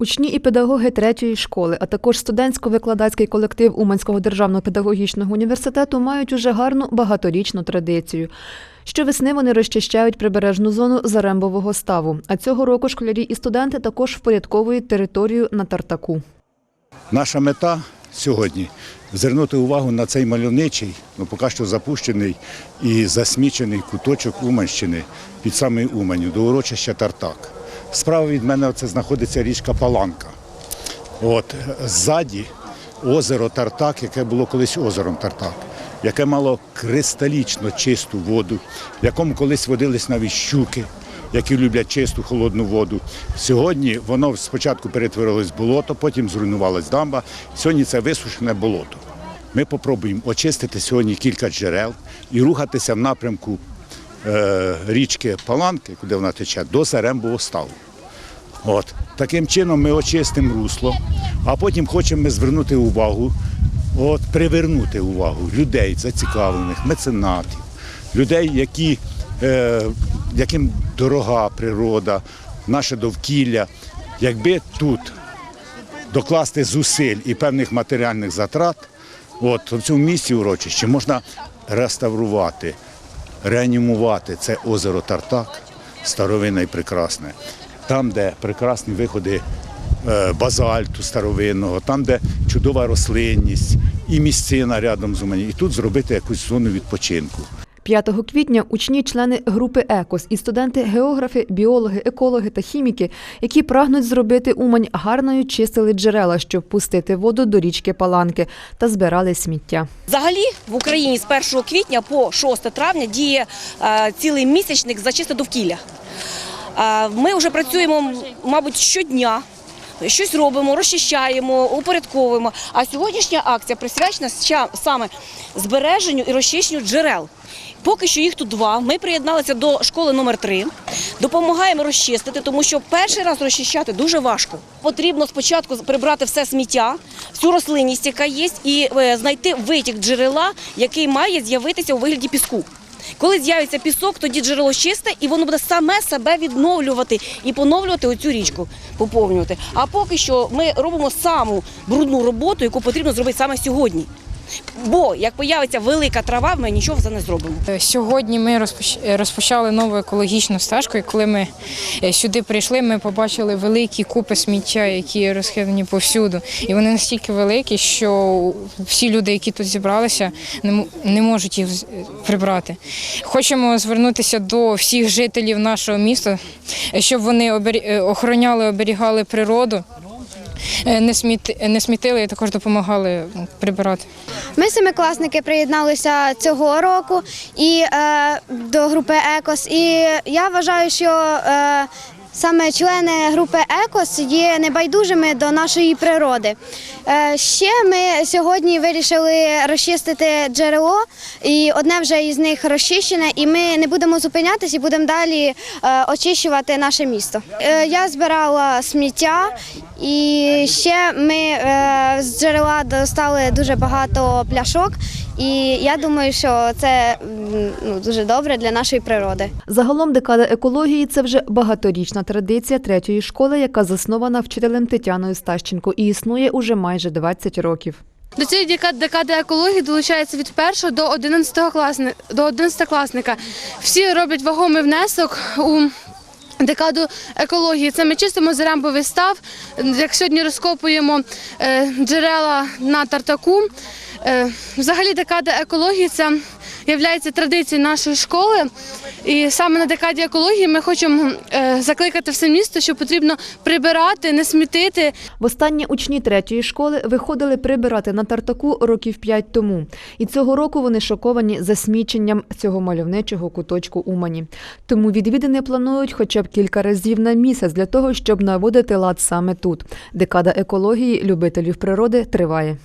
Учні і педагоги третьої школи, а також студентсько-викладацький колектив Уманського державного педагогічного університету мають уже гарну багаторічну традицію. Щовесни вони розчищають прибережну зону Зарембового ставу. А цього року школярі і студенти також впорядковують територію на Тартаку. Наша мета сьогодні звернути увагу на цей мальовничий, ну поки що запущений і засмічений куточок Уманщини під самою Уманю, до урочища Тартак. Справа від мене це знаходиться річка Паланка. От ззаді озеро Тартак, яке було колись озером Тартак, яке мало кристалічно чисту воду, в якому колись водились навіть щуки, які люблять чисту холодну воду. Сьогодні воно спочатку перетворилось в болото, потім зруйнувалась дамба. Сьогодні це висушене болото. Ми спробуємо очистити сьогодні кілька джерел і рухатися в напрямку річки Паланки, куди вона тече, до Зарембового ставу. От. Таким чином ми очистимо русло, а потім хочемо звернути увагу, от, привернути увагу людей зацікавлених, меценатів, людей, які, е, яким дорога природа, наше довкілля. Якби тут докласти зусиль і певних матеріальних затрат, от, в цьому місці урочищі можна реставрувати, реанімувати це озеро Тартак, старовинне і прекрасне. Там, де прекрасні виходи е, базальту старовинного, там, де чудова рослинність і місцина рядом з мене, І тут зробити якусь зону відпочинку. 5 квітня учні, члени групи ЕКОС і студенти географи, біологи, екологи та хіміки, які прагнуть зробити Умань гарною, чистили джерела, щоб пустити воду до річки Паланки та збирали сміття. Взагалі в Україні з 1 квітня по 6 травня діє е, цілий місячник за чисте довкілля. Е, Ми вже працюємо, мабуть, щодня. Щось робимо, розчищаємо, упорядковуємо. А сьогоднішня акція присвячена саме збереженню і розчищенню джерел. Поки що їх тут два. Ми приєдналися до школи номер 3 допомагаємо розчистити, тому що перший раз розчищати дуже важко. Потрібно спочатку прибрати все сміття, всю рослинність, яка є, і е, знайти витік джерела, який має з'явитися у вигляді піску. Коли з'явиться пісок, тоді джерело чисте і воно буде саме себе відновлювати і поновлювати оцю річку, поповнювати. А поки що ми робимо саму брудну роботу, яку потрібно зробити саме сьогодні. Бо як появиться велика трава, ми нічого за не зробимо. Е, Сьогодні ми е, розпочали нову екологічну стежку. І коли ми е, сюди прийшли, ми побачили великі купи сміття, які розхилені повсюду. І вони настільки великі, що всі люди, які тут зібралися, не можуть їх прибрати. Хочемо звернутися до всіх жителів нашого міста, щоб вони охороняли, оберігали природу. Е, Не сміти- не смітили і також допомагали ну, прибирати. Ми семикласники приєдналися цього року і е, до групи ЕКОС. І я вважаю, що е, саме члени групи ЕКОС є небайдужими до нашої природи. Е, ще ми сьогодні вирішили розчистити джерело, і одне вже із них розчищене, і ми не будемо зупинятися і будемо далі е, очищувати наше місто. Я збирала сміття. І ще ми е, з джерела достали дуже багато пляшок, і я думаю, що це ну, дуже добре для нашої природи. Загалом декада екології це вже багаторічна традиція третьої школи, яка заснована вчителем Тетяною Стащенко і існує уже майже 20 років. До цієї дека- декади екології долучається від 1 до 11 класника. До 11 класника. Всі роблять вагомий внесок у декаду екології. Це ми чистимо зарембовий став. Як сьогодні розкопуємо е, джерела на тартаку. Е, Взагалі декада екології це є традицією нашої школи. І саме на декаді екології ми хочемо е, закликати все місто, що потрібно прибирати, не смітити, Востаннє учні третьої школи виходили прибирати на тартаку років п'ять тому. І цього року вони шоковані засміченням цього мальовничого куточку Умані. Тому відвідини планують хоча б кілька разів на місяць для того, щоб наводити лад саме тут. Декада екології любителів природи триває.